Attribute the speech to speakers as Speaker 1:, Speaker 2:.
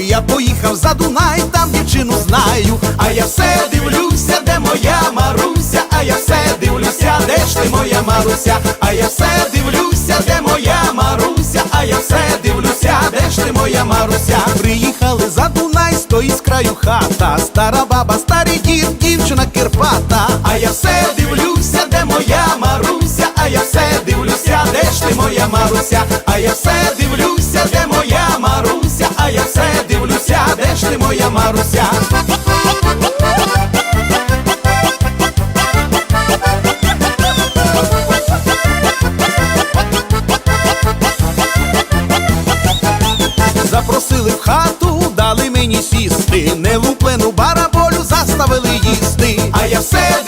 Speaker 1: Я поїхав за Дунай, там дівчину знаю. А я все дивлюся, де моя Маруся, а я все дивлюся, де ж ти моя Маруся, а я все дивлюся, де моя Маруся, а я все дивлюся, де ж ти моя Маруся. Приїхали за Дунай, стоїть з краю хата, стара баба, старий дід, дівчина кирпата. А я все дивлюся, де моя Маруся, а я все дивлюся, де ж ти моя Маруся, а я все дивлюся, Маруся. Запросили в хату, дали мені сісти, не луплену бараболю заставили їсти, а я все.